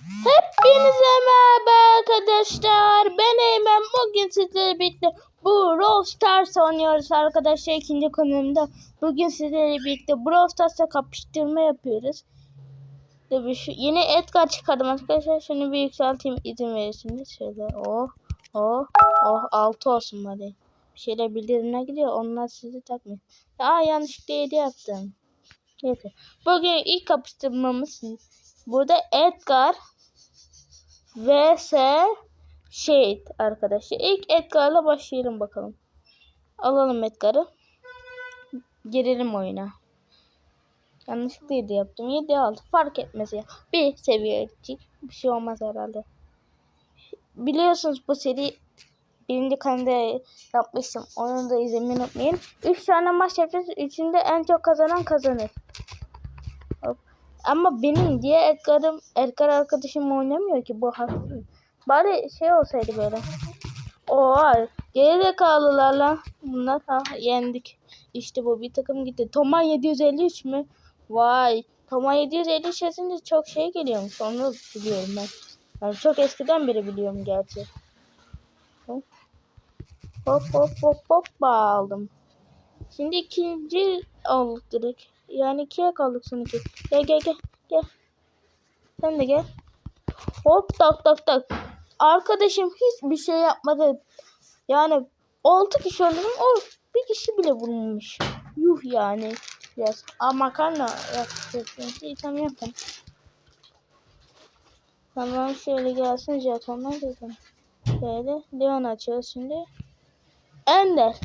Hepinize merhaba arkadaşlar. Ben Eymen. Bugün sizlerle birlikte bu Brawl Stars oynuyoruz arkadaşlar. ikinci konumda. Bugün sizlerle birlikte Brawl Stars'ta kapıştırma yapıyoruz. Tabii şu yeni Edgar çıkardım arkadaşlar. Şunu bir yükselteyim izin verirsiniz. Şöyle oh oh oh 6 olsun bari. Bir şeyler bildirimine gidiyor. Onlar sizi takmıyor. Aa yanlışlıkla 7 yaptım. Neyse. Bugün ilk kapıştırmamız burada Edgar vs Shade arkadaşlar. İlk Edgar'la başlayalım bakalım. Alalım Edgar'ı. Girelim oyuna. Yanlışlıkla 7 yaptım. 7 aldı. Fark etmez ya. Bir seviye. Bir şey olmaz herhalde. Biliyorsunuz bu seri birinci kanalda yapmıştım. Onu da izlemeyi unutmayın. 3 tane maç yapacağız. Üçünde en çok kazanan kazanır. Ama benim diye Edgar'ım, Edgar arkadaşım oynamıyor ki bu haksız. Bari şey olsaydı böyle. Oha geri kaldılar lan. Bunlar ha yendik. İşte bu bir takım gitti. Toma 753 mü? Vay. Toma 753 yazınca çok şey geliyormuş. Onu biliyorum ben. Yani çok eskiden beri biliyorum gerçi. Hop hop hop hop hop aldım. Şimdi ikinci aldık direkt. Yani ikiye kaldık son iki. Gel gel gel. Gel. Sen de gel. Hop tak tak tak. Arkadaşım hiçbir şey yapmadı. Yani 6 kişi öldürdüm. O bir kişi bile vurmamış. Yuh yani. Biraz. Aa makarna yapacaksın. Tamam yapın. Tamam şöyle gelsin jetonlar dedim. Şöyle Leon açıyoruz şimdi. Ender.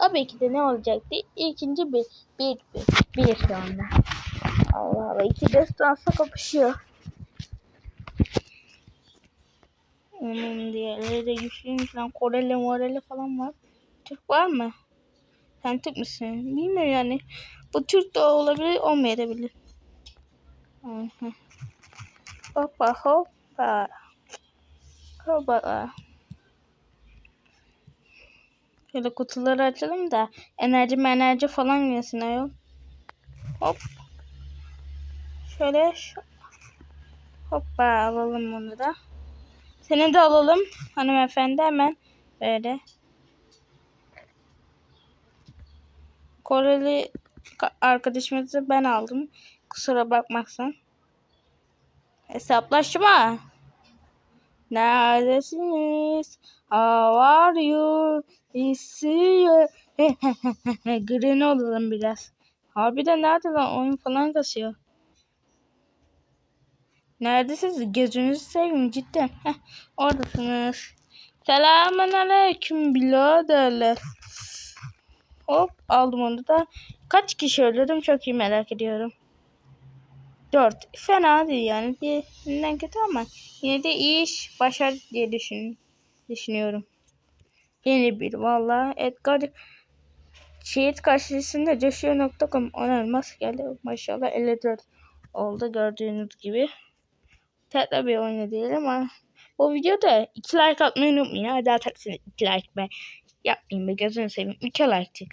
Tabii ki de ne olacaktı? İkinci bir. Bir bir. Bir şu anda. Allah Allah. İki destansa kapışıyor. Onun diğerleri de güçlüymüş lan. Koreli moreli falan var. Türk var mı? Sen Türk müsün? Bilmiyorum yani. Bu Türk de olabilir olmayabilir. Hoppa hoppa. Hoppa. Şöyle kutuları açalım da enerji enerji falan yesin ayol. Hop. Şöyle şu. Hoppa alalım bunu da. Seni de alalım hanımefendi hemen böyle. Koreli arkadaşımızı ben aldım. Kusura bakmazsan. Hesaplaşma. Neredesiniz? How are you? İyi you. Green olalım biraz. Harbiden nerede lan? Oyun falan kasıyor. Neredesiniz? Gözünüzü seveyim cidden. Heh, oradasınız. Selamun aleyküm biraderler. Hop aldım onu da. Kaç kişi öldürdüm çok iyi merak ediyorum. 4. Fena değil yani. Diğerinden kötü ama yine de iyi iş başar diye düşün, düşünüyorum. Yeni bir valla. Edgar Şehit karşısında coşuyor.com onarmaz geldi. Maşallah 54 oldu gördüğünüz gibi. Tatlı bir oyunu değil ama bu videoda 2 like atmayı unutmayın. Hadi atarsınız 2 like be. Yapmayın be gözünü seveyim. 2 like çık.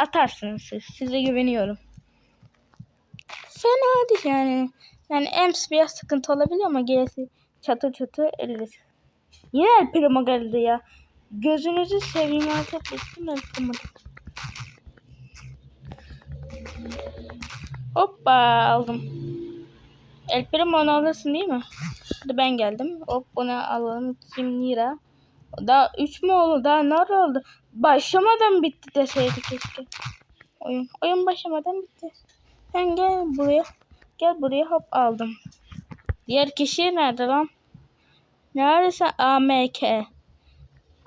Atarsınız siz. Size güveniyorum. Fena değil yani. Yani Ems biraz sıkıntı olabilir ama gerisi çatı çatı ellir. Yine El Primo geldi ya. Gözünüzü seveyim artık. Bütün El Primo. Hoppa aldım. El Primo'nu alırsın değil mi? Hadi ben geldim. Hop bunu alalım. Kim lira. Daha 3 mü oldu? Daha ne oldu? Başlamadan bitti deseydi keşke. Oyun. Oyun başlamadan bitti. Sen gel buraya. Gel buraya hop aldım. Diğer kişi nerede lan? Neredesin? AMK.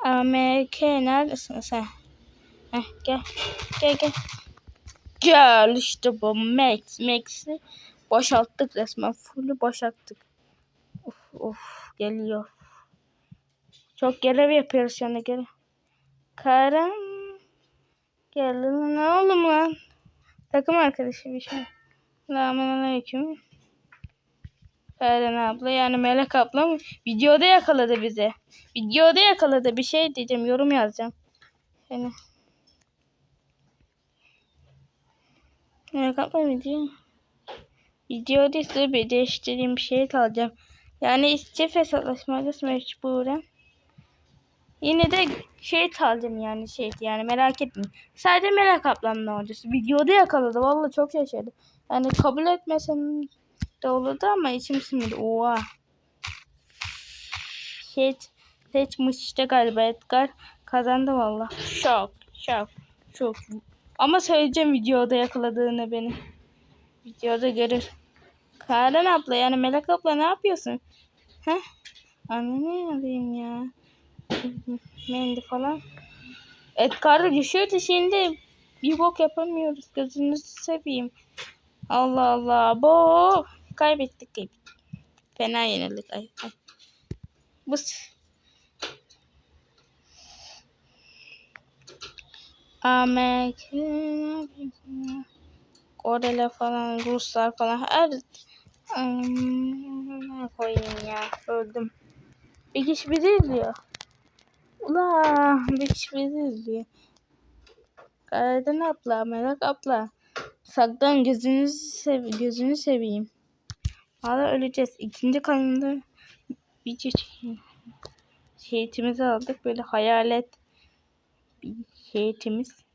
AMK neredesin sen? Heh, gel. Gel gel. Gel işte bu Max. Max'i boşalttık resmen. Full'ü boşalttık. Of of geliyor. Çok görev yapıyoruz şu anda gel. Karan. Gel ne oğlum lan? Takım arkadaşım işte. Selamünaleyküm. Karen abla yani Melek abla? Videoda yakaladı bizi. Videoda yakaladı bir şey diyeceğim yorum yazacağım. Yani. Melek abla diyor? Videoda size bir değiştireyim bir şey kalacağım. Yani çift hesaplaşmayız mecburen. Yine de şey aldım yani şey yani merak etmeyin. Sadece merak ablamla olacağız. Videoda yakaladı. Vallahi çok şaşırdı. Yani kabul etmesem de olurdu ama içim sinirdi. Oha. Şey seçmiş işte galiba Edgar kazandı valla. Şok şok şok. Ama söyleyeceğim videoda yakaladığını beni. Videoda görür. Karen abla yani Melek abla ne yapıyorsun? Heh? Anne alayım ya. Mendi falan. Edgar da düşüyordu şimdi. Bir bok yapamıyoruz. Gözünüzü seveyim. Allah Allah. Bo. Kaybettik. kaybettik. Fena yenildik. Ay, ay. Bu Amerika Koreli falan, Ruslar falan her ne koyayım ya öldüm. Bir kişi bizi izliyor. Ula kişi bizi izliyor. Karadın abla, Merak abla. Saklan gözünüzü sev gözünü seveyim. Hala öleceğiz. İkinci kanında bir çeşit şehitimizi aldık. Böyle hayalet bir şehitimiz.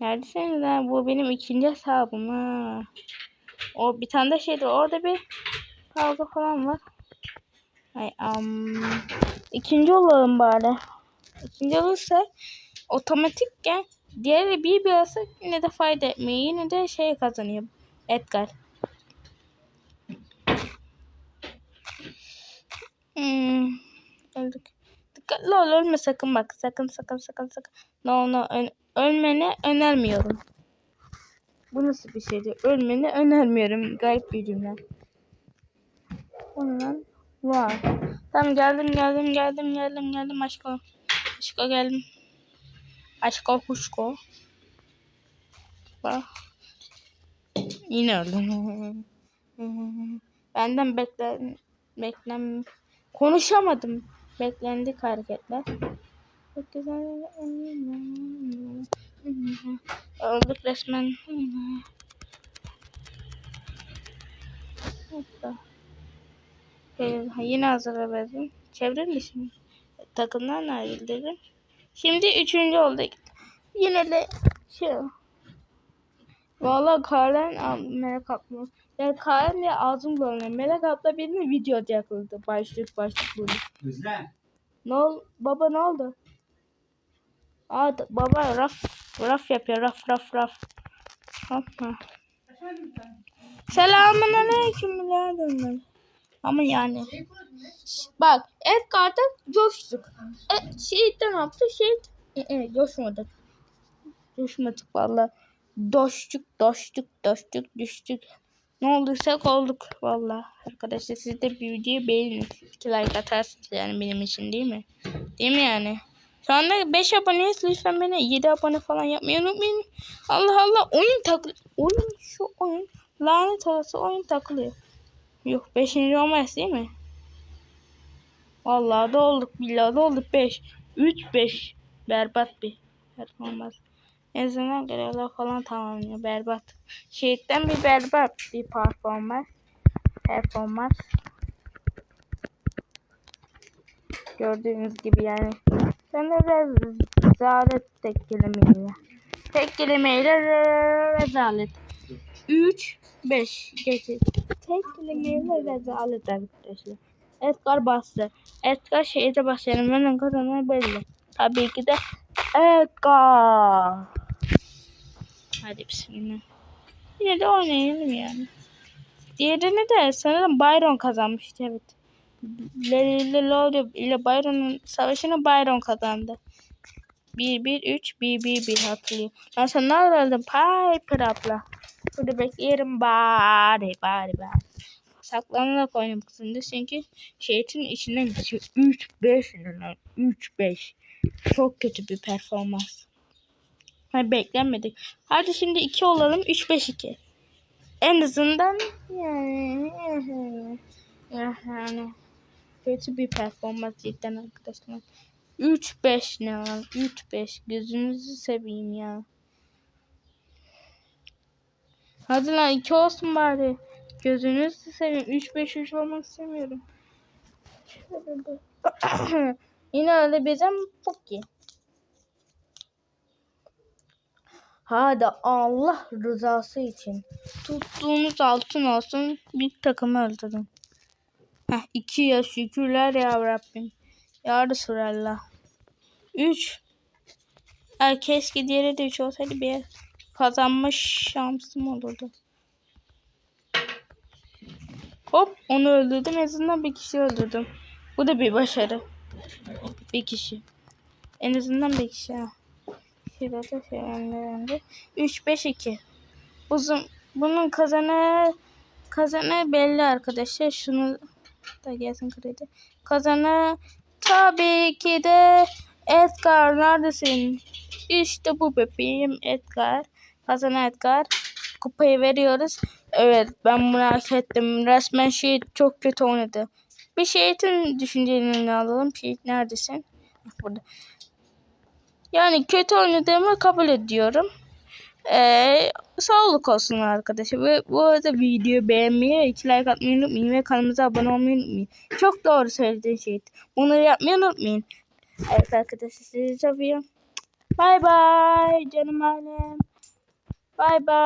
Neredesiniz lan? Bu benim ikinci hesabım ha. O bir tane de şeydi. Orada bir kavga falan var. Ay am. İkinci olalım bari. İkinci olursa otomatikken diğeri bir alsa yine de fayda etmiyor. Yine de şey kazanıyor. Edgar. Hmm. Öldük. Dikkatli ol ölme sakın bak. Sakın sakın sakın sakın. No no ö- ölmeni önermiyorum. Bu nasıl bir şeydi? Ölmeni önermiyorum. Garip bir cümle. Ondan var. Tamam geldim geldim geldim geldim geldim aşko. Aşko geldim. Aşko kuşko. Bak. Yine öldüm. Benden beklen beklen konuşamadım. Beklendik hareketler. Çok güzel. Öldük resmen. Hoppa. Ee, yine hazır verdim. Çevrir misin? Takımdan ayrıldım. Şimdi üçüncü olduk. Yine de şey. Valla Karen Melek abla. Ya Karen ya ağzım dolanıyor. Melek abla benim videoda yakaladı. Başlık başlık bunu. Özlem. Ne ol baba ne oldu? Aa baba raf raf yapıyor raf raf raf. Hoppa. Selamun aleyküm birader. Ama yani. Bak Edgar'da coştuk. E, şehitten yaptı şehit. E, e, coşmadık. Coşmadık valla. Doştuk doştuk doştuk düştük. Ne olduysak olduk valla. Arkadaşlar siz de bir videoyu beğenin. İki like atarsınız yani benim için değil mi? Değil mi yani? Şu anda 5 aboneyiz. Lütfen beni 7 abone falan yapmayı unutmayın. Allah Allah oyun takıl... Oyun şu oyun. Lanet olası oyun takılıyor. Yok 5. olmaz değil mi? Vallahi da olduk billahi da olduk 5. 3 5. Berbat bir performans. En azından görevler falan tamamlıyor. Berbat. Şehitten bir berbat bir performans. Performans. Gördüğünüz gibi yani. Ben de rezalet tek kelimeyle. Tek kelimeyle re- rezalet. 3 5 geçit. Tek kelimeyle rezalet arkadaşlar. Edgar bastı. Edgar şeyde başlayalım. Benim kazanan belli. Tabii ki de Edgar. Hadi bismillah. Yine de oynayalım yani. Diğerini de sanırım Byron kazanmıştı evet. Lelelelele ile Byron'un savaşını Byron kazandı. 1-1-3 1-1-1 hatırlıyorum. Ben sana ne? Piper abla. Burada bekleyelim bari bari bari. Saklanarak oynamak kızında çünkü şeytin içinden geçiyor. 3-5 neler? 3-5. Çok kötü bir performans. Hani beklenmedik. Hadi şimdi 2 olalım. 3-5-2. En azından yani yani kötü bir performans cidden arkadaşlar. 3-5 ne lan? 3-5 gözünüzü seveyim ya. Hadi lan 2 olsun bari. Gözünüzü seveyim. 3 5 3 olmak istemiyorum. Yine öyle bizim Poki. Hadi Allah rızası için. Tuttuğunuz altın olsun. Bir takımı öldürün. Heh, iki ya şükürler ya Rabbim. Ya Resulallah. Üç. Keşke diğeri de üç olsaydı bir kazanma şansım olurdu. Hop onu öldürdüm. En azından bir kişi öldürdüm. Bu da bir başarı. Bir kişi. En azından bir kişi. Şurada şey önde önde. 3 5 2. Uzun bunun kazanı kazanı belli arkadaşlar. Şunu da gelsin kredi. Kazanı tabii ki de Edgar neredesin? İşte bu bebeğim Edgar. Kazanan Edgar. Kupayı veriyoruz. Evet ben bunu hak ettim. Resmen şey çok kötü oynadı. Bir şeytin düşüncelerini alalım. Şehit neredesin? Burada. Yani kötü oynadığımı kabul ediyorum. Ee, sağlık olsun arkadaşlar. Ve bu arada videoyu beğenmeyi, iki like atmayı unutmayın ve kanalımıza abone olmayı unutmayın. Çok doğru söylediğin şey. Bunları yapmayı unutmayın. Evet arkadaşlar sizi seviyorum. Bay bay canım ailem. Bye bye.